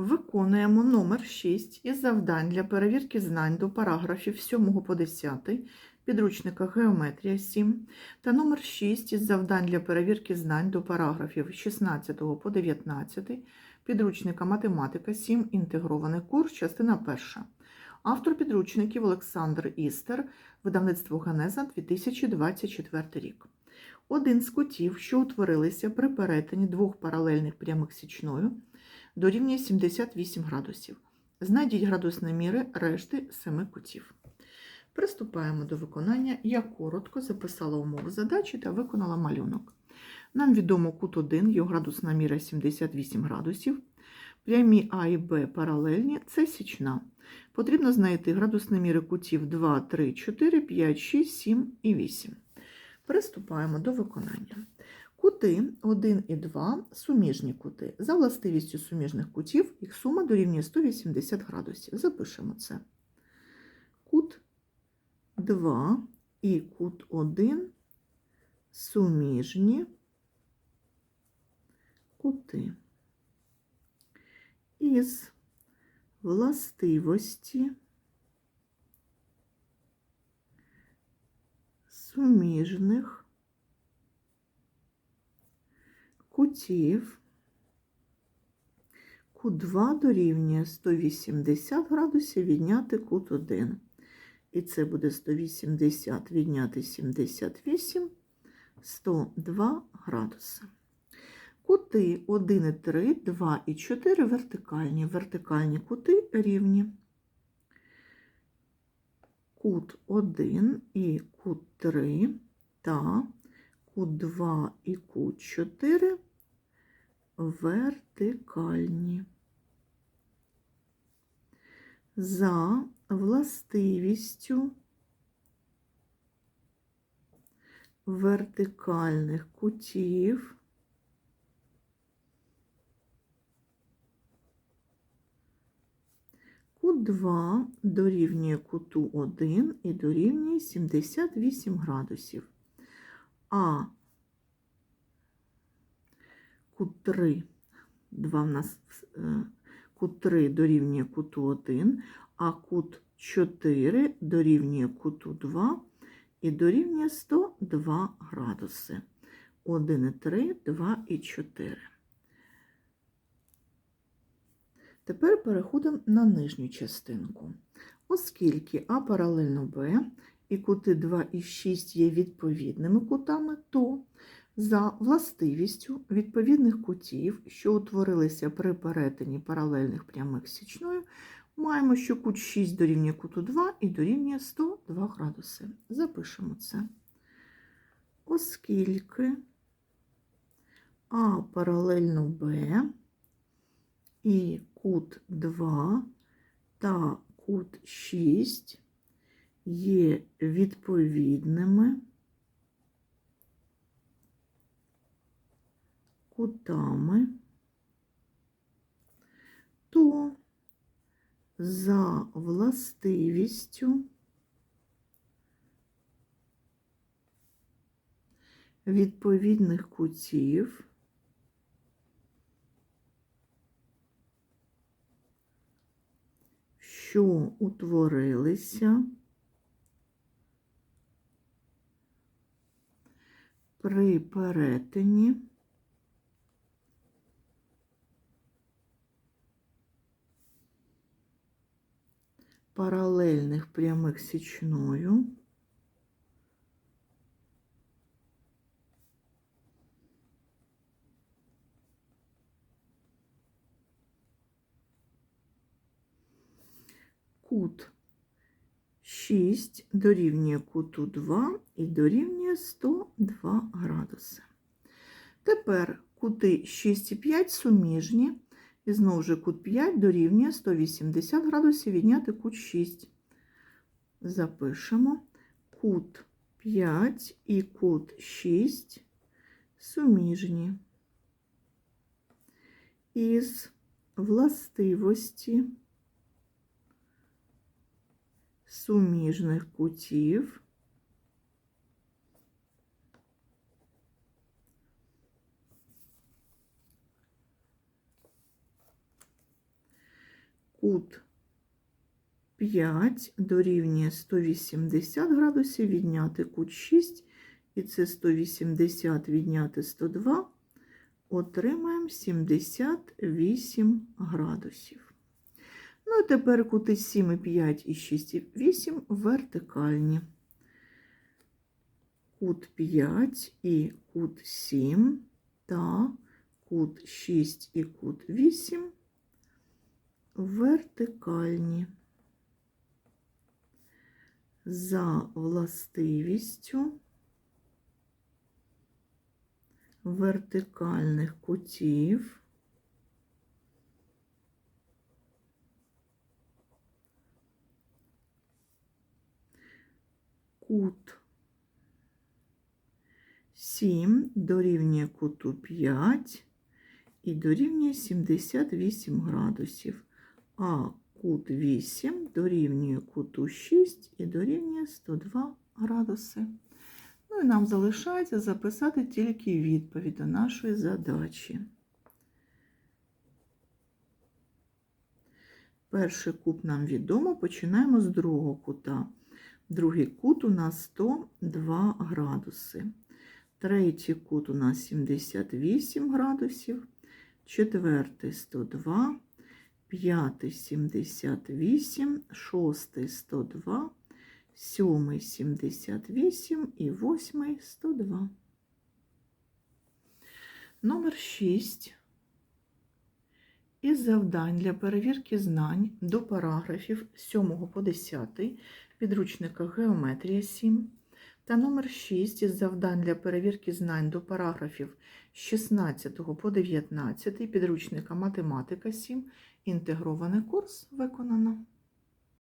Виконуємо номер 6 із завдань для перевірки знань до параграфів 7 по 10 підручника Геометрія 7 та номер 6 із завдань для перевірки знань до параграфів 16 по 19 підручника Математика 7 інтегрований курс, частина 1. Автор підручників Олександр Істер, видавництво Генеза 2024 рік. Один з кутів, що утворилися при перетині двох паралельних прямих січною, дорівнює 78 градусів. Знайдіть градусні міри решти семи кутів. Приступаємо до виконання. Я коротко записала умови задачі та виконала малюнок. Нам відомо кут 1, його градусна міра 78 градусів. Прямі А і Б паралельні це січна. Потрібно знайти градусні міри кутів 2, 3, 4, 5, 6, 7 і 8. Приступаємо до виконання. Кути 1 і 2 суміжні кути. За властивістю суміжних кутів їх сума дорівнює 180 градусів. Запишемо це. Кут 2 і кут 1 суміжні кути. Із властивості суміжних кутів кут 2 дорівнює 180 градусів відняти кут 1. І це буде 180 відняти 78, 102 градуси. Кути 1 і 3, 2 і 4 вертикальні. Вертикальні кути рівні. Кут 1 і кут 3 та кут 2 і кут 4 вертикальні. За властивістю вертикальних кутів кут 2 дорівнює куту 1 і дорівнює 78 градусів. А кут 3, 2 в нас е, кут 3 дорівнює куту 1, а кут 4 дорівнює куту 2 і дорівнює 102 градуси. 1 і 3, 2 і 4. Тепер переходимо на нижню частинку. Оскільки А паралельно Б і кути 2 і 6 є відповідними кутами, то за властивістю відповідних кутів, що утворилися при перетині паралельних прямих січною, маємо, що кут 6 дорівнює куту 2 і дорівнює 102 градуси. Запишемо це. Оскільки А паралельно Б і кут 2 та кут 6 є відповідними кутами, то за властивістю відповідних кутів що утворилися при перетині паралельних прямих січною кут 6 дорівнює куту 2 і дорівнює 102 градуси. Тепер кути 6 і 5 суміжні, знову ж кут 5 дорівнює 180 градусів відняти кут 6. Запишемо кут 5 і кут 6 суміжні. Із властивості суміжних кутів кут 5 дорівнює 180 градусів, відняти кут 6, і це 180 відняти 102, отримаємо 78 градусів. Ну і тепер кути 7, і 5 і 6 і 8 вертикальні. Кут 5 і кут 7 та кут 6 і кут 8 вертикальні. За властивістю вертикальних кутів кут 7 дорівнює куту 5 і дорівнює 78 градусів, а кут 8 дорівнює куту 6 і дорівнює 102 градуси. Ну і нам залишається записати тільки відповідь до нашої задачі. Перший кут нам відомо, починаємо з другого кута. Другий кут у нас 102 градуси. Третій кут у нас 78 градусів, четвертий 102, п'ятий 78, шостий 102, сьомий 78 і восьмий 102. Номер 6. Із завдань для перевірки знань до параграфів 7 по 10 підручника Геометрія 7 та номер 6 із завдань для перевірки знань до параграфів 16 по 19 підручника Математика 7 інтегрований курс виконано.